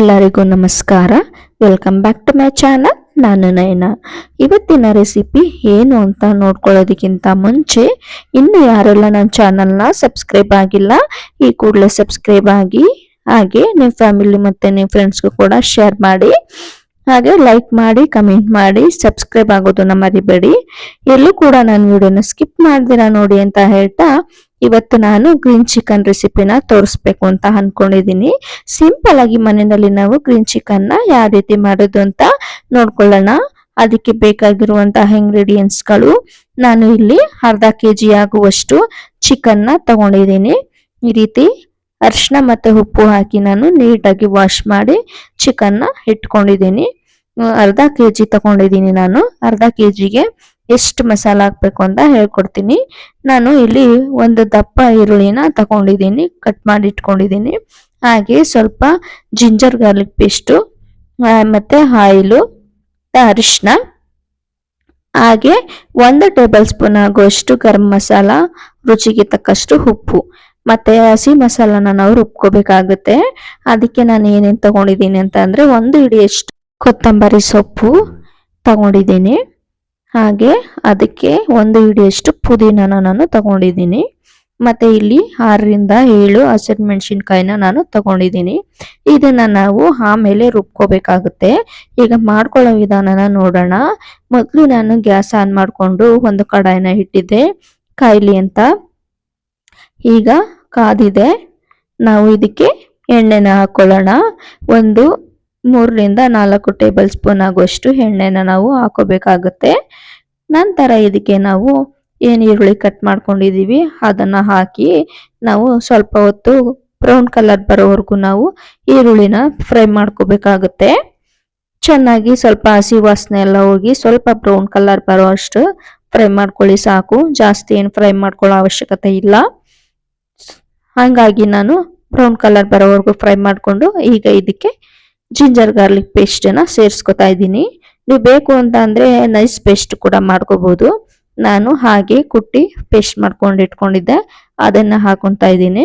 ಎಲ್ಲರಿಗೂ ನಮಸ್ಕಾರ. Welcome back to my channel ನಾನು ನಯನ. ಇವತ್ತಿನ ರೆಸಿಪಿ ಏನು ಅಂತ ನೋಡ್ಕೊಳ್ಳೋದಕ್ಕಿಂತ ಮುಂಚೆ ಇನ್ನು ಯಾರೆಲ್ಲ ನನ್ನ ಚಾನಲ್ನ ಸಬ್ಸ್ಕ್ರೈಬ್ ಆಗಿಲ್ಲ, ಈ ಕೂಡಲೇ ಸಬ್ಸ್ಕ್ರೈಬ್ ಆಗಿ, ಹಾಗೆ ನಿಮ್ಮ ಫ್ಯಾಮಿಲಿ ಮತ್ತು ನಿಮ್ಮ ಫ್ರೆಂಡ್ಸ್ಗೂ ಕೂಡ ಶೇರ್ ಮಾಡಿ, ಹಾಗೆ ಲೈಕ್ ಮಾಡಿ ಕಮೆಂಟ್ ಮಾಡಿ ಸಬ್ಸ್ಕ್ರೈಬ್ ಆಗೋದನ್ನ ಮರಿಬೇಡಿ. ಎಲ್ಲೂ ಕೂಡ ನಾನು ವಿಡಿಯೋನ ಸ್ಕಿಪ್ ಮಾಡ್ದಿರಾ ನೋಡಿ ಅಂತ ಹೇಳ್ತಾ ಇವತ್ತು ನಾನು ಗ್ರೀನ್ ಚಿಕನ್ ರೆಸಿಪಿನ ತೋರಿಸ್ಬೇಕು ಅಂತ ಅನ್ಕೊಂಡಿದ್ದೀನಿ ಸಿಂಪಲ್ ಆಗಿ ಮನೆಯಲ್ಲಿ ನಾವು ಗ್ರೀನ್ ಚಿಕನ್ನ ಯಾವ ರೀತಿ ಮಾಡೋದು ಅಂತ ನೋಡ್ಕೊಳ್ಳೋಣ. ಅದಕ್ಕೆ ಬೇಕಾಗಿರುವಂತಹ ಇಂಗ್ರೀಡಿಯೆಂಟ್ಸ್ಗಳು ನಾನು ಇಲ್ಲಿ ಅರ್ಧ ಕೆ ಜಿ ಆಗುವಷ್ಟು ಚಿಕನ್ನ ತಗೊಂಡಿದ್ದೀನಿ ಈ ರೀತಿ ಅರಿಶಿನ ಮತ್ತೆ ಉಪ್ಪು ಹಾಕಿ ನಾನು ನೀಟಾಗಿ ವಾಶ್ ಮಾಡಿ ಚಿಕನ್ನ ಇಟ್ಕೊಂಡಿದ್ದೀನಿ ಅರ್ಧ ಕೆ ಜಿ ತಗೊಂಡಿದ್ದೀನಿ ನಾನು. ಅರ್ಧ ಕೆ ಜಿಗೆ ಎಷ್ಟು ಮಸಾಲ ಹಾಕ್ಬೇಕು ಅಂತ ಹೇಳ್ಕೊಡ್ತೀನಿ. ನಾನು ಇಲ್ಲಿ ಒಂದು ದಪ್ಪ ಈರುಳ್ಳಿನ ತಗೊಂಡಿದ್ದೀನಿ ಕಟ್ ಮಾಡಿ ಇಟ್ಕೊಂಡಿದ್ದೀನಿ. ಹಾಗೆ ಸ್ವಲ್ಪ ಜಿಂಜರ್ ಗಾರ್ಲಿಕ್ ಪೇಸ್ಟು ಮತ್ತು ಆಯಿಲು ಅರಿಶಿನ ಹಾಗೆ ಒಂದು ಟೇಬಲ್ ಸ್ಪೂನ್ ಆಗುವಷ್ಟು ಗರಂ ಮಸಾಲ, ರುಚಿಗೆ ತಕ್ಕಷ್ಟು ಉಪ್ಪು. ಮತ್ತು ಹಸಿ ಮಸಾಲಾನ ನಾವು ರುಬ್ಕೋಬೇಕಾಗುತ್ತೆ. ಅದಕ್ಕೆ ನಾನು ಏನೇನು ತಗೊಂಡಿದ್ದೀನಿ ಅಂತ ಅಂದರೆ ಒಂದು ಹಿಡಿಯಷ್ಟು ಕೊತ್ತಂಬರಿ ಸೊಪ್ಪು ತಗೊಂಡಿದ್ದೀನಿ. ಹಾಗೆ ಅದಕ್ಕೆ ಒಂದು ಹಿಡಿಯಷ್ಟು ಪುದೀನನ ನಾನು ತಗೊಂಡಿದ್ದೀನಿ. ಮತ್ತು ಇಲ್ಲಿ ಆರರಿಂದ ಏಳು ಹಸಿರು ಮೆಣಸಿನ್ಕಾಯಿನ ನಾನು ತಗೊಂಡಿದ್ದೀನಿ. ಇದನ್ನು ನಾವು ಆಮೇಲೆ ರುಬ್ಕೋಬೇಕಾಗುತ್ತೆ. ಈಗ ಮಾಡ್ಕೊಳ್ಳೋ ವಿಧಾನನ ನೋಡೋಣ. ಮೊದಲು ನಾನು ಗ್ಯಾಸ್ ಆನ್ ಮಾಡಿಕೊಂಡು ಒಂದು ಕಡಾಯಿನ ಇಟ್ಟಿದ್ದೆ ಕಾಯಿಲಿ ಅಂತ. ಈಗ ಕಾದಿದೆ. ನಾವು ಇದಕ್ಕೆ ಎಣ್ಣೆನ ಹಾಕೊಳ್ಳೋಣ. ಒಂದು ಮೂರರಿಂದ ನಾಲ್ಕು ಟೇಬಲ್ ಸ್ಪೂನ್ ಆಗುವಷ್ಟು ಎಣ್ಣೆನ ನಾವು ಹಾಕೋಬೇಕಾಗುತ್ತೆ. ನಂತರ ಇದಕ್ಕೆ ನಾವು ಏನು ಈರುಳ್ಳಿ ಕಟ್ ಮಾಡ್ಕೊಂಡಿದ್ದೀವಿ, ಅದನ್ನು ಹಾಕಿ ನಾವು ಸ್ವಲ್ಪ ಹೊತ್ತು ಬ್ರೌನ್ ಕಲರ್ ಬರೋವರೆಗೂ ನಾವು ಈರುಳ್ಳಿನ ಫ್ರೈ ಮಾಡ್ಕೋಬೇಕಾಗುತ್ತೆ. ಚೆನ್ನಾಗಿ ಸ್ವಲ್ಪ ಹಸಿ ವಾಸನೆ ಎಲ್ಲ ಹೋಗಿ ಸ್ವಲ್ಪ ಬ್ರೌನ್ ಕಲರ್ ಬರೋ ಅಷ್ಟು ಫ್ರೈ ಮಾಡ್ಕೊಳ್ಳಿ ಸಾಕು. ಜಾಸ್ತಿ ಏನು ಫ್ರೈ ಮಾಡ್ಕೊಳ್ಳೋ ಅವಶ್ಯಕತೆ ಇಲ್ಲ. ಹಾಗಾಗಿ ನಾನು ಬ್ರೌನ್ ಕಲರ್ ಬರೋವರೆಗೂ ಫ್ರೈ ಮಾಡಿಕೊಂಡು ಈಗ ಇದಕ್ಕೆ ಜಿಂಜರ್ ಗಾರ್ಲಿಕ್ ಪೇಸ್ಟನ್ನ ಸೇರಿಸ್ಕೊತಾ ಇದ್ದೀನಿ. ನೀವು ಬೇಕು ಅಂತ ಅಂದ್ರೆ ನೈಸ್ ಪೇಸ್ಟ್ ಕೂಡ ಮಾಡ್ಕೋಬಹುದು ನಾನು ಹಾಗೆ ಕುಟ್ಟಿ ಪೇಸ್ಟ್ ಮಾಡ್ಕೊಂಡು ಇಟ್ಕೊಂಡಿದ್ದೆ. ಅದನ್ನ ಹಾಕೊತಾ ಇದ್ದೀನಿ.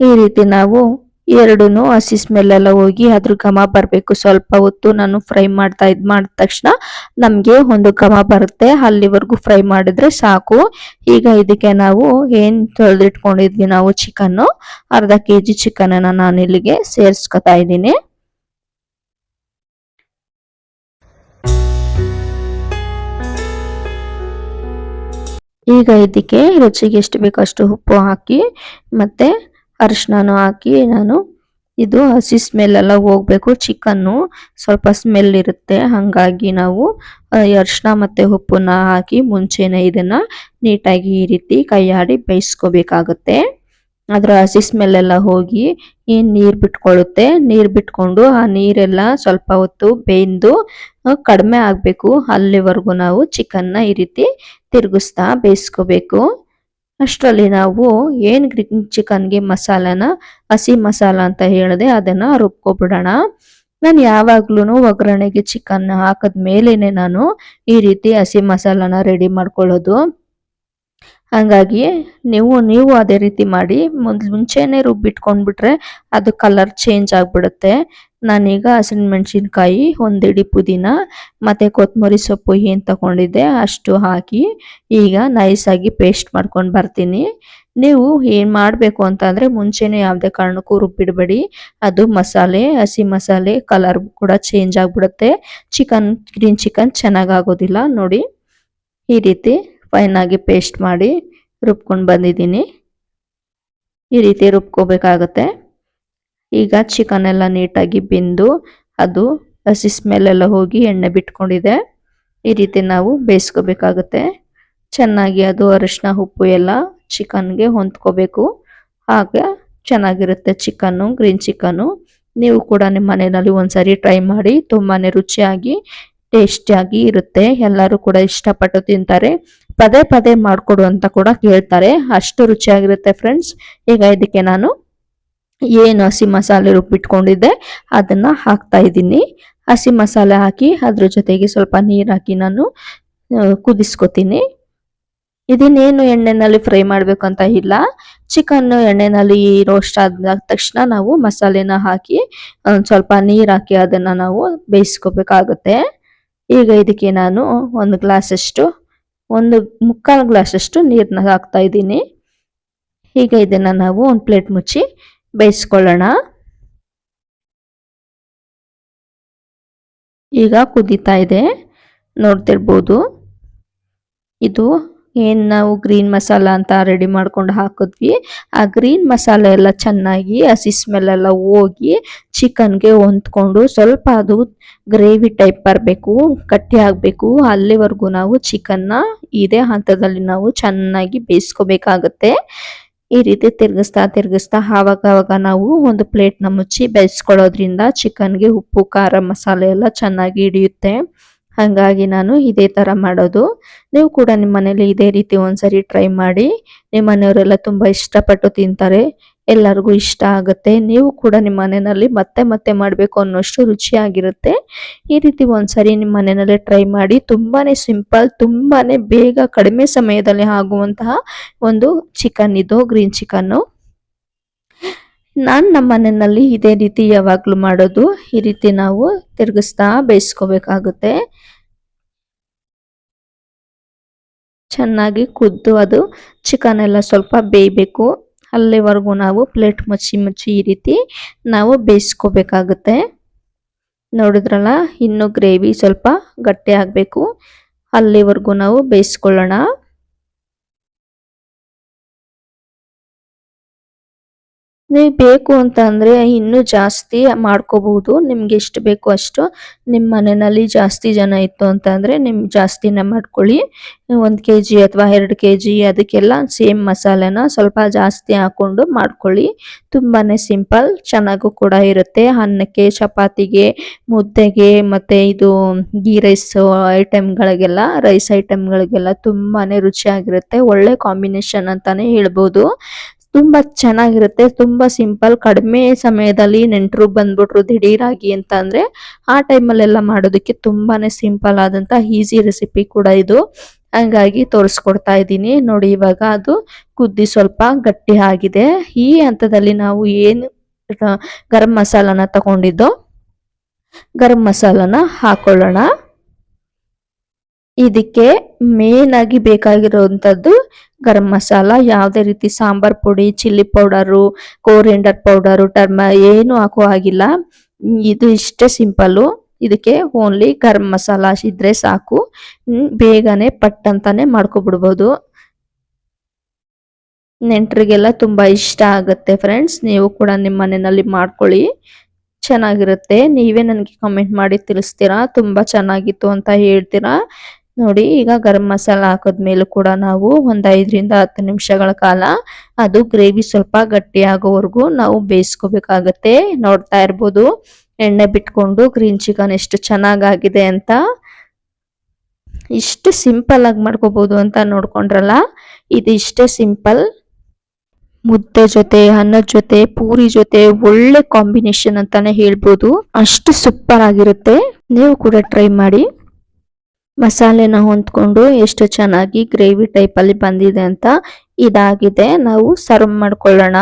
ಈ ರೀತಿ ನಾವು ಎರಡೂನು ಹಸಿ ಸ್ಮೆಲ್ ಎಲ್ಲ ಹೋಗಿ ಅದ್ರ ಘಮ ಬರಬೇಕು. ಸ್ವಲ್ಪ ಹೊತ್ತು ನಾನು ಫ್ರೈ ಮಾಡ್ತಾ ಇದು ಮಾಡಿದ ತಕ್ಷಣ ನಮಗೆ ಒಂದು ಘಮ ಬರುತ್ತೆ. ಅಲ್ಲಿವರೆಗೂ ಫ್ರೈ ಮಾಡಿದ್ರೆ ಸಾಕು. ಈಗ ಇದಕ್ಕೆ ನಾವು ಏನು ತೊಳೆದಿಟ್ಕೊಂಡಿದ್ವಿ ನಾವು ಚಿಕನ್ನು? ಅರ್ಧ ಕೆ ಜಿ ಚಿಕನನ್ನು ನಾನು ಇಲ್ಲಿಗೆ ಸೇರಿಸ್ಕೊತಾ ಇದ್ದೀನಿ. ಈಗ ಇದಕ್ಕೆ ರುಚಿಗೆ ಎಷ್ಟು ಬೇಕೋ ಅಷ್ಟು ಉಪ್ಪು ಹಾಕಿ ಮತ್ತೆ ಅರಿಶಿನೂ ಹಾಕಿ ನಾನು ಇದು ಹಸಿ ಸ್ಮೆಲ್ ಎಲ್ಲ ಹೋಗ್ಬೇಕು. ಚಿಕನ್ನು ಸ್ವಲ್ಪ ಸ್ಮೆಲ್ ಇರುತ್ತೆ. ಹಾಗಾಗಿ ನಾವು ಅರಿಶಿನ ಮತ್ತು ಉಪ್ಪನ್ನ ಹಾಕಿ ಮುಂಚೆನೆ ಇದನ್ನು ನೀಟಾಗಿ ಈ ರೀತಿ ಕೈಯಾಡಿ ಬೇಯಿಸ್ಕೋಬೇಕಾಗುತ್ತೆ. ಅದರ ಹಸಿ ಸ್ಮೆಲ್ ಎಲ್ಲ ಹೋಗಿ ಈ ನೀರು ಬಿಟ್ಕೊಳ್ಳುತ್ತೆ ನೀರು ಬಿಟ್ಕೊಂಡು ಆ ನೀರೆಲ್ಲ ಸ್ವಲ್ಪ ಹೊತ್ತು ಬೇಯ್ದು ಕಡಿಮೆ ಆಗಬೇಕು. ಅಲ್ಲಿವರೆಗೂ ನಾವು ಚಿಕನ್ನ ಈ ರೀತಿ ತಿರುಗಿಸ್ತಾ ಬೇಯಿಸ್ಕೋಬೇಕು. ಅಷ್ಟರಲ್ಲಿ ನಾವು ಏನ್ ಗ್ರೀನ್ ಚಿಕನ್ಗೆ ಮಸಾಲಾನ, ಹಸಿ ಮಸಾಲ ಅಂತ ಹೇಳಿದೆ ಅದನ್ನ ರುಬ್ಕೊಬಿಡೋಣ. ನಾನು ಯಾವಾಗ್ಲೂ ಒಗ್ಗರಣೆಗೆ ಚಿಕನ್ ಹಾಕದ ಮೇಲೇನೆ ನಾನು ಈ ರೀತಿ ಹಸಿ ಮಸಾಲಾನ ರೆಡಿ ಮಾಡ್ಕೊಳ್ಳೋದು. ಹಂಗಾಗಿ ನೀವು ನೀವು ಅದೇ ರೀತಿ ಮಾಡಿ ಮುಂಚೆನೆ ರುಬ್ಬಿಟ್ಕೊಂಡ್ಬಿಟ್ರೆ ಅದು ಕಲರ್ ಚೇಂಜ್ ಆಗ್ಬಿಡುತ್ತೆ. ನಾನೀಗ ಹಸಿಮೆಣಸಿನ್ಕಾಯಿ, ಒಂದಿಡಿ ಪುದೀನ, ಮತ್ತು ಕೊತ್ತಂಬರಿ ಸೊಪ್ಪು ಏನು ತಗೊಂಡಿದ್ದೆ ಅಷ್ಟು ಹಾಕಿ ಈಗ ನೈಸಾಗಿ ಪೇಸ್ಟ್ ಮಾಡ್ಕೊಂಡು ಬರ್ತೀನಿ. ನೀವು ಏನು ಮಾಡಬೇಕು ಅಂತಂದರೆ ಮುಂಚೆನೇ ಯಾವುದೇ ಕಾರಣಕ್ಕೂ ರುಬ್ಬಿಡಬೇಡಿ. ಅದು ಮಸಾಲೆ, ಹಸಿ ಮಸಾಲೆ ಕಲರ್ ಕೂಡ ಚೇಂಜ್ ಆಗಿಬಿಡುತ್ತೆ. ಚಿಕನ್ ಗ್ರೀನ್ ಚಿಕನ್ ಚೆನ್ನಾಗಾಗೋದಿಲ್ಲ, ನೋಡಿ. ಈ ರೀತಿ ಫೈನಾಗಿ ಪೇಸ್ಟ್ ಮಾಡಿ ರುಬ್ಕೊಂಡು ಬಂದಿದ್ದೀನಿ. ಈ ರೀತಿ ರುಬ್ಕೋಬೇಕಾಗತ್ತೆ. ಈಗ ಚಿಕನ್ ಎಲ್ಲ ನೀಟಾಗಿ ಬೆಂದು ಅದು ಹಸಿ ಸ್ಮೆಲ್ ಎಲ್ಲ ಹೋಗಿ ಎಣ್ಣೆ ಬಿಟ್ಕೊಂಡಿದೆ. ಈ ರೀತಿ ನಾವು ಬೇಯಿಸ್ಕೋಬೇಕಾಗುತ್ತೆ. ಚೆನ್ನಾಗಿ ಅದು ಅರಿಶಿನ, ಉಪ್ಪು ಎಲ್ಲ ಚಿಕನ್ಗೆ ಹೊಂದ್ಕೋಬೇಕು. ಹಾಗೆ ಚೆನ್ನಾಗಿರುತ್ತೆ ಚಿಕನ್ನು, ಗ್ರೀನ್ ಚಿಕನ್ನು. ನೀವು ಕೂಡ ನಿಮ್ಮ ಮನೆಯಲ್ಲಿ ಒಂದ್ಸರಿ ಟ್ರೈ ಮಾಡಿ. ತುಂಬಾ ರುಚಿಯಾಗಿ, ಟೇಸ್ಟಿಯಾಗಿ ಇರುತ್ತೆ. ಎಲ್ಲರೂ ಕೂಡ ಇಷ್ಟಪಟ್ಟು ತಿಂತಾರೆ. ಪದೇ ಪದೇ ಮಾಡಿಕೊಡು ಅಂತ ಕೂಡ ಕೇಳ್ತಾರೆ. ಅಷ್ಟು ರುಚಿಯಾಗಿರುತ್ತೆ ಫ್ರೆಂಡ್ಸ್. ಈಗ ಇದಕ್ಕೆ ನಾನು ಏನು ಹಸಿ ಮಸಾಲೆ ರುಬ್ಬಿಟ್ಕೊಂಡಿದ್ದೆ ಅದನ್ನು ಹಾಕ್ತಾ ಇದ್ದೀನಿ. ಹಸಿ ಮಸಾಲೆ ಹಾಕಿ ಅದ್ರ ಜೊತೆಗೆ ಸ್ವಲ್ಪ ನೀರು ಹಾಕಿ ನಾನು ಕುದಿಸ್ಕೊತೀನಿ. ಇದನ್ನೇನು ಎಣ್ಣೆನಲ್ಲಿ ಫ್ರೈ ಮಾಡಬೇಕಂತ ಇಲ್ಲ. ಚಿಕನ್ ಎಣ್ಣೆನಲ್ಲಿ ರೋಸ್ಟ್ ಆದ ತಕ್ಷಣ ನಾವು ಮಸಾಲೆನ ಹಾಕಿ ಸ್ವಲ್ಪ ನೀರು ಹಾಕಿ ಅದನ್ನು ನಾವು ಬೇಯಿಸ್ಕೋಬೇಕಾಗುತ್ತೆ. ಈಗ ಇದಕ್ಕೆ ನಾನು ಒಂದು ಗ್ಲಾಸಷ್ಟು, ಒಂದು ಮುಕ್ಕಾಲು ಗ್ಲಾಸಷ್ಟು ನೀರನ್ನ ಹಾಕ್ತಾ ಇದ್ದೀನಿ. ಈಗ ಇದನ್ನು ನಾವು ಒಂದು ಪ್ಲೇಟ್ ಮುಚ್ಚಿ ಬೇಯಿಸ್ಕೊಳ್ಳೋಣ. ಈಗ ಕುದೀತಾ ಇದೆ. ನೋಡ್ತಿರ್ಬೋದು. ಇದು ಏನು ನಾವು ಗ್ರೀನ್ ಮಸಾಲ ಅಂತ ರೆಡಿ ಮಾಡ್ಕೊಂಡು ಹಾಕಿದ್ವಿ. ಆ ಗ್ರೀನ್ ಮಸಾಲೆ ಎಲ್ಲ ಚೆನ್ನಾಗಿ ಹಸಿ ಸ್ಮೆಲ್ ಎಲ್ಲ ಹೋಗಿ ಚಿಕನ್ಗೆ ಹೊಂದ್ಕೊಂಡು ಸ್ವಲ್ಪ ಅದು ಗ್ರೇವಿ ಟೈಪ್ ಬರಬೇಕು ಕಟ್ಟಿ ಆಗಬೇಕು. ಅಲ್ಲಿವರೆಗೂ ನಾವು ಚಿಕನ್ನ ಇದೇ ಹಂತದಲ್ಲಿ ನಾವು ಚೆನ್ನಾಗಿ ಬೇಯಿಸ್ಕೋಬೇಕಾಗತ್ತೆ. ಈ ರೀತಿ ತಿರ್ಗಿಸ್ತಾ ತಿರ್ಗಿಸ್ತಾ ಆವಾಗ ಆವಾಗ ನಾವು ಒಂದು ಪ್ಲೇಟ್ನ ಮುಚ್ಚಿ ಬೇಯಿಸ್ಕೊಳ್ಳೋದ್ರಿಂದ ಚಿಕನ್ಗೆ ಉಪ್ಪು, ಖಾರ ಮಸಾಲೆ ಎಲ್ಲ ಚೆನ್ನಾಗಿ ಹಿಡಿಯುತ್ತೆ. ಹಾಗಾಗಿ ನಾನು ಇದೇ ಥರ ಮಾಡೋದು. ನೀವು ಕೂಡ ನಿಮ್ಮ ಮನೇಲಿ ಇದೇ ರೀತಿ ಒಂದ್ಸರಿ ಟ್ರೈ ಮಾಡಿ. ನಿಮ್ಮ ಮನೆಯವರೆಲ್ಲ ತುಂಬ ಇಷ್ಟಪಟ್ಟು ತಿಂತಾರೆ. ಎಲ್ಲರಿಗೂ ಇಷ್ಟ ಆಗುತ್ತೆ. ನೀವು ಕೂಡ ನಿಮ್ಮ ಮನೆಯಲ್ಲಿ ಮತ್ತೆ ಮತ್ತೆ ಮಾಡಬೇಕು ಅನ್ನೋಷ್ಟು ರುಚಿಯಾಗಿರುತ್ತೆ. ಈ ರೀತಿ ಒಂದ್ಸರಿ ನಿಮ್ಮ ಮನೆಯಲ್ಲೇ ಟ್ರೈ ಮಾಡಿ, ತುಂಬಾನೇ ಸಿಂಪಲ್, ತುಂಬಾನೇ ಬೇಗ ಕಡಿಮೆ ಸಮಯದಲ್ಲಿ ಆಗುವಂತಹ ಒಂದು ಚಿಕನ್ ಇದು, ಗ್ರೀನ್ ಚಿಕನ್ನು. ನಾನು ನಮ್ಮ ಮನೆಯಲ್ಲಿ ಇದೇ ರೀತಿ ಯಾವಾಗಲೂ ಮಾಡೋದು. ಈ ರೀತಿ ನಾವು ತಿರುಗಿಸ್ತಾ ಬೇಯಿಸ್ಕೋಬೇಕಾಗುತ್ತೆ. ಚೆನ್ನಾಗಿ ಕುದ್ದು ಅದು. ಚಿಕನ್ ಎಲ್ಲ ಸ್ವಲ್ಪ ಬೇಯಬೇಕು. ಅಲ್ಲಿವರೆಗೂ ನಾವು ಪ್ಲೇಟ್ ಮುಚ್ಚಿ ಮುಚ್ಚಿ ಈ ರೀತಿ ನಾವು ಬೇಯಿಸ್ಕೋಬೇಕಾಗುತ್ತೆ. ನೋಡಿದ್ರಲ್ಲ, ಇನ್ನು ಗ್ರೇವಿ ಸ್ವಲ್ಪ ಗಟ್ಟಿ ಆಗಬೇಕು. ಅಲ್ಲಿವರೆಗೂ ನಾವು ಬೇಯಿಸ್ಕೊಳ್ಳೋಣ. ನೀವು ಬೇಕು ಅಂತ ಅಂದ್ರೆ ಇನ್ನೂ ಜಾಸ್ತಿ ಮಾಡ್ಕೋಬಹುದು. ನಿಮ್ಗೆ ಎಷ್ಟು ಬೇಕು ಅಷ್ಟು ನಿಮ್ಮ ಮನೆಯಲ್ಲಿ ಜಾಸ್ತಿ ಜನ ಇತ್ತು ಅಂತ ಅಂದ್ರೆ ನಿಮ್ ಜಾಸ್ತಿನೇ ಮಾಡ್ಕೊಳ್ಳಿ. ಒಂದು ಕೆ ಜಿ ಅಥವಾ ಎರಡು ಕೆ ಜಿ ಅದಕ್ಕೆಲ್ಲ ಸೇಮ್ ಮಸಾಲೆನ ಸ್ವಲ್ಪ ಜಾಸ್ತಿ ಹಾಕೊಂಡು ಮಾಡ್ಕೊಳ್ಳಿ. ತುಂಬಾನೇ ಸಿಂಪಲ್, ಚೆನ್ನಾಗೂ ಕೂಡ ಇರುತ್ತೆ. ಅನ್ನಕ್ಕೆ, ಚಪಾತಿಗೆ, ಮುದ್ದೆಗೆ ಮತ್ತೆ ಇದು ಗೀ ರೈಸ್ ಐಟಮ್ಗಳಿಗೆಲ್ಲ ರೈಸ್ ಐಟಮ್ಗಳಿಗೆಲ್ಲ ತುಂಬಾನೇ ರುಚಿಯಾಗಿರುತ್ತೆ. ಒಳ್ಳೆ ಕಾಂಬಿನೇಷನ್ ಅಂತಾನೆ ಹೇಳ್ಬೋದು. ತುಂಬಾ ಚೆನ್ನಾಗಿರುತ್ತೆ, ತುಂಬಾ ಸಿಂಪಲ್. ಕಡಿಮೆ ಸಮಯದಲ್ಲಿ ನೆಂಟರು ಬಂದ್ಬಿಟ್ರು ದಿಢೀರಾಗಿ ಅಂತ ಅಂದ್ರೆ ಆ ಟೈಮಲ್ಲೆಲ್ಲ ಮಾಡೋದಕ್ಕೆ ತುಂಬಾನೇ ಸಿಂಪಲ್ ಆದಂತ ಈಸಿ ರೆಸಿಪಿ ಕೂಡ ಇದು. ಹಂಗಾಗಿ ತೋರಿಸ್ಕೊಡ್ತಾ ಇದ್ದೀನಿ. ನೋಡಿ ಇವಾಗ ಅದು ಕುದ್ದಿ ಸ್ವಲ್ಪ ಗಟ್ಟಿ ಆಗಿದೆ. ಈ ಹಂತದಲ್ಲಿ ನಾವು ಏನು ಗರಂ ಮಸಾಲಾನ ತಗೊಂಡಿದ್ದೋ ಗರಂ ಮಸಾಲಾನ ಹಾಕೊಳ್ಳೋಣ. ಇದಕ್ಕೆ ಮೇನ್ ಆಗಿ ಬೇಕಾಗಿರುವಂತದ್ದು ಗರಂ ಮಸಾಲ, ಯಾವುದೇ ರೀತಿ ಸಾಂಬಾರ್ ಪುಡಿ, ಚಿಲ್ಲಿ ಪೌಡರು, ಕೋರಿಯಂಡರ್ ಪೌಡರು, ಟರ್ಮ, ಏನು ಹಾಕೋ ಹಾಗಿಲ್ಲ. ಇದು ಇಷ್ಟೇ ಸಿಂಪಲ್ಲು. ಇದಕ್ಕೆ ಓನ್ಲಿ ಗರಂ ಮಸಾಲ ಇದ್ರೆ ಸಾಕು. ಬೇಗನೆ ಪಟ್ ಅಂತಾನೆ ಮಾಡ್ಕೊಬಿಡ್ಬೋದು. ನೆಂಟರಿಗೆಲ್ಲ ತುಂಬಾ ಇಷ್ಟ ಆಗುತ್ತೆ ಫ್ರೆಂಡ್ಸ್. ನೀವು ಕೂಡ ನಿಮ್ಮ ಮನೆಯಲ್ಲಿ ಮಾಡ್ಕೊಳ್ಳಿ. ಚೆನ್ನಾಗಿರುತ್ತೆ. ನೀವೇ ನನಗೆ ಕಮೆಂಟ್ ಮಾಡಿ ತಿಳಿಸ್ತೀರಾ? ತುಂಬಾ ಚೆನ್ನಾಗಿತ್ತು ಅಂತ ಹೇಳ್ತೀರಾ? ನೋಡಿ, ಈಗ ಗರಂ ಮಸಾಲ ಹಾಕಿದ್ಮೇಲೂ ಕೂಡ ನಾವು ಒಂದು ಐದರಿಂದ ಹತ್ತು ನಿಮಿಷಗಳ ಕಾಲ ಅದು ಗ್ರೇವಿ ಸ್ವಲ್ಪ ಗಟ್ಟಿ ಆಗೋವರೆಗೂ ನಾವು ಬೇಯಿಸ್ಕೋಬೇಕಾಗತ್ತೆ. ನೋಡ್ತಾ ಇರ್ಬೋದು, ಎಣ್ಣೆ ಬಿಟ್ಕೊಂಡು ಗ್ರೀನ್ ಚಿಕನ್ ಎಷ್ಟು ಚೆನ್ನಾಗಾಗಿದೆ ಅಂತ. ಇಷ್ಟು ಸಿಂಪಲ್ ಆಗಿ ಮಾಡ್ಕೋಬಹುದು ಅಂತ ನೋಡ್ಕೊಂಡ್ರಲ್ಲ, ಇದು ಇಷ್ಟೇ ಸಿಂಪಲ್. ಮುದ್ದೆ ಜೊತೆ, ಅನ್ನದ ಜೊತೆ, ಪೂರಿ ಜೊತೆ, ಒಳ್ಳೆ ಕಾಂಬಿನೇಷನ್ ಅಂತಾನೆ ಹೇಳ್ಬೋದು. ಅಷ್ಟು ಸೂಪರ್ ಆಗಿರುತ್ತೆ. ನೀವು ಕೂಡ ಟ್ರೈ ಮಾಡಿ. ಮಸಾಲೆನ ಹೊಂದ್ಕೊಂಡು ಎಷ್ಟು ಚೆನ್ನಾಗಿ ಗ್ರೇವಿ ಟೈಪಲ್ಲಿ ಬಂದಿದೆ ಅಂತ ಇದಾಗಿದೆ. ನಾವು ಸರ್ವ್ ಮಾಡ್ಕೊಳ್ಳೋಣ.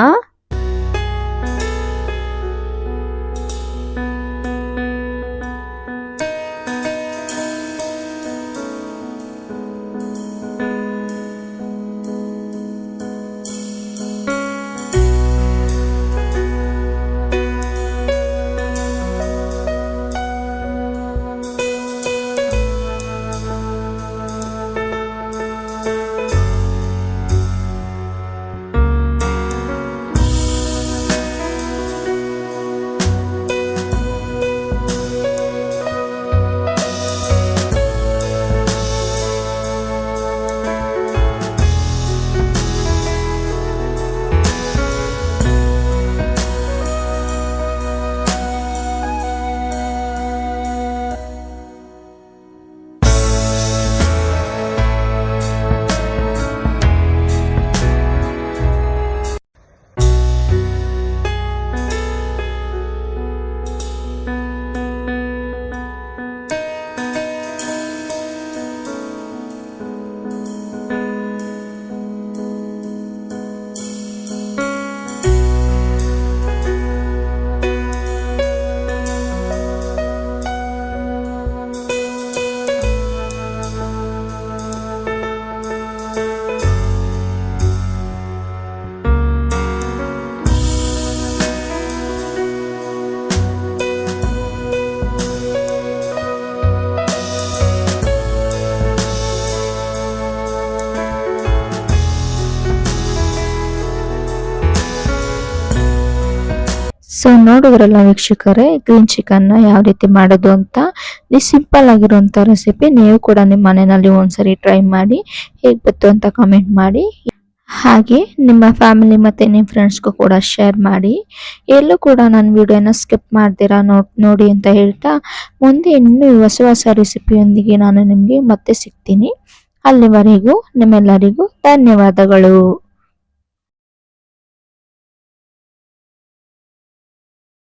ಸೊ ನೋಡಿದ್ರಲ್ಲ ವೀಕ್ಷಕರೇ ಗ್ರೀನ್ ಚಿಕನ್ನ ಯಾವ ರೀತಿ ಮಾಡೋದು ಅಂತ. ಈ ಸಿಂಪಲ್ ಆಗಿರುವಂಥ ರೆಸಿಪಿ ನೀವು ಕೂಡ ನಿಮ್ಮ ಮನೆಯಲ್ಲಿ ಒಂದ್ಸರಿ ಟ್ರೈ ಮಾಡಿ, ಹೇಗೆ ಬಂತು ಅಂತ ಕಮೆಂಟ್ ಮಾಡಿ. ಹಾಗೆ ನಿಮ್ಮ ಫ್ಯಾಮಿಲಿ ಮತ್ತು ನಿಮ್ಮ ಫ್ರೆಂಡ್ಸ್ಗೂ ಕೂಡ ಶೇರ್ ಮಾಡಿ. ಎಲ್ಲೂ ಕೂಡ ನನ್ನ ವಿಡಿಯೋನ ಸ್ಕಿಪ್ ಮಾಡ್ತೀರಾ ನೋಡಿ ಅಂತ ಹೇಳ್ತಾ, ಮುಂದೆ ಇನ್ನೂ ಹೊಸ ಹೊಸ ರೆಸಿಪಿಯೊಂದಿಗೆ ನಾನು ನಿಮಗೆ ಮತ್ತೆ ಸಿಗ್ತೀನಿ. ಅಲ್ಲಿವರೆಗೂ ನಿಮ್ಮೆಲ್ಲರಿಗೂ ಧನ್ಯವಾದಗಳು.